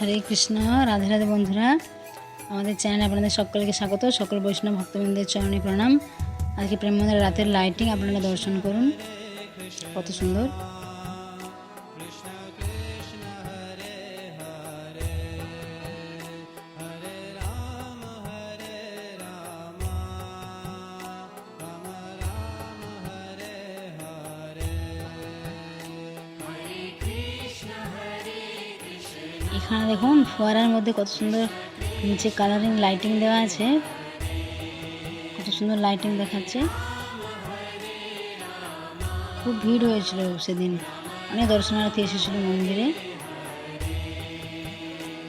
হরে কৃষ্ণ, রাধে রাধে বন্ধুরা। আমাদের চ্যানেলে আপনাদের সকলকে স্বাগত। সকল বৈষ্ণব ভক্তবৃন্দের চরণে প্রণাম। আজকে প্রেম রাতের লাইটিং আপনারা দর্শন করুন। কত সুন্দর। এখানে দেখুন, ফোয়ারার মধ্যে কত সুন্দর নিচে কালারিং লাইটিং দেওয়া আছে। কত সুন্দর লাইটিং দেখাচ্ছে। খুব ভিড় হয়েছিল সেদিন। অনেক দর্শনার্থী এসেছিল মন্দিরে।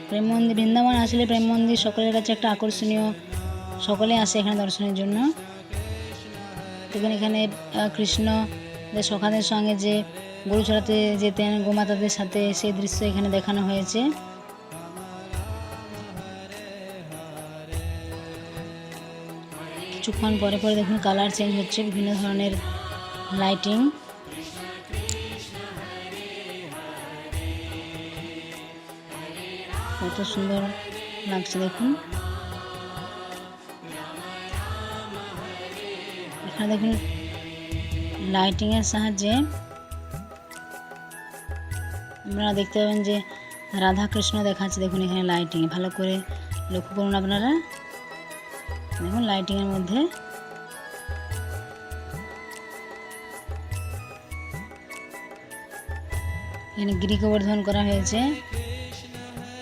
প্রেম মন্দির, বৃন্দাবন আসলে প্রেম মন্দির সকলের কাছে একটা আকর্ষণীয়, সকলে আসে এখানে দর্শনের জন্য। এখানে কৃষ্ণ সখাদের সঙ্গে যে গরু চড়াতে যেতেন, গোমাতাদের সাথে সেই দৃশ্য এখানে দেখানো হয়েছে। কিছুক্ষণ পরে পরে দেখুন কালার চেঞ্জ হচ্ছে, বিভিন্ন ধরনের লাইটিং কত সুন্দর লাগছে দেখুন। এখানে দেখুন লাইটিংয়ের সাহায্যে আপনারা দেখতে পাবেন যে রাধা কৃষ্ণ দেখাচ্ছে দেখুন এখানে লাইটিং ভালো করে লক্ষ্য করুন আপনারা। দেখুন লাইটিংয়ের মধ্যে। এখানে গিরি গোবর্ধন করা হয়েছে।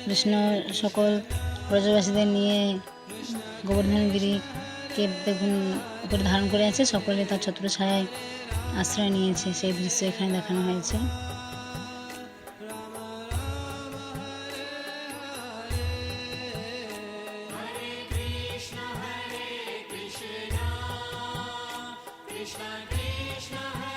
কৃষ্ণ সকল ব্রজবাসীদের নিয়ে গোবর্ধন গিরিকে দেখুন উপরে ধারণ করে আছে। সকলে তার ছত্র ছায়ায় আশ্রয় নিয়েছে। সেই দৃশ্য এখানে দেখানো হয়েছে। Krishna Krishna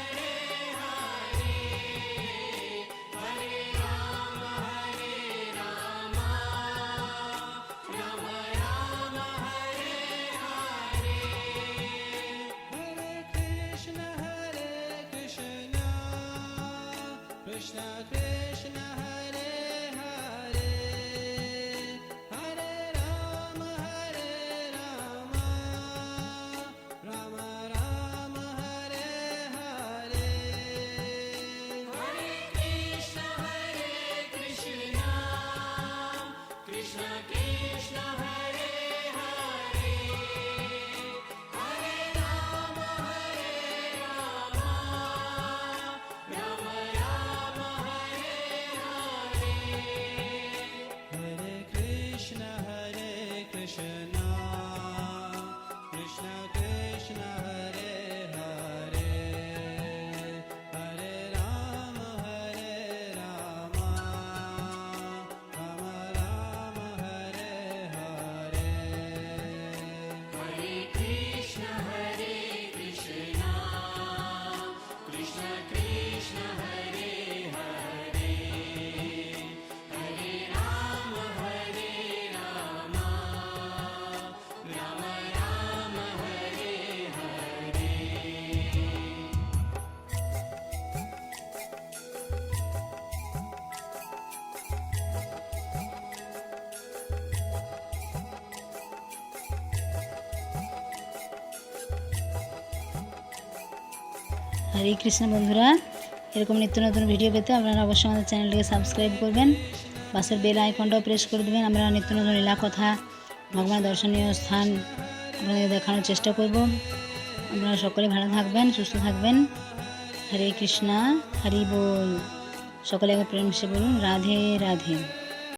হরে কৃষ্ণ বন্ধুরা, এরকম নিত্য নতুন ভিডিও পেতে আপনারা অবশ্যই আমাদের চ্যানেলটিকে সাবস্ক্রাইব করবেন। পাশের বেল আইকনটাও প্রেস করে দেবেন। আমরা নিত্য নতুন লীলা কথা, ভগবান দর্শনীয় স্থান আপনাদের দেখানোর চেষ্টা করব। আপনারা সকলে ভালো থাকবেন, সুস্থ থাকবেন। হরে কৃষ্ণা, হরি বল। সকলে একবার প্রেম সে বলুন, রাধে রাধে।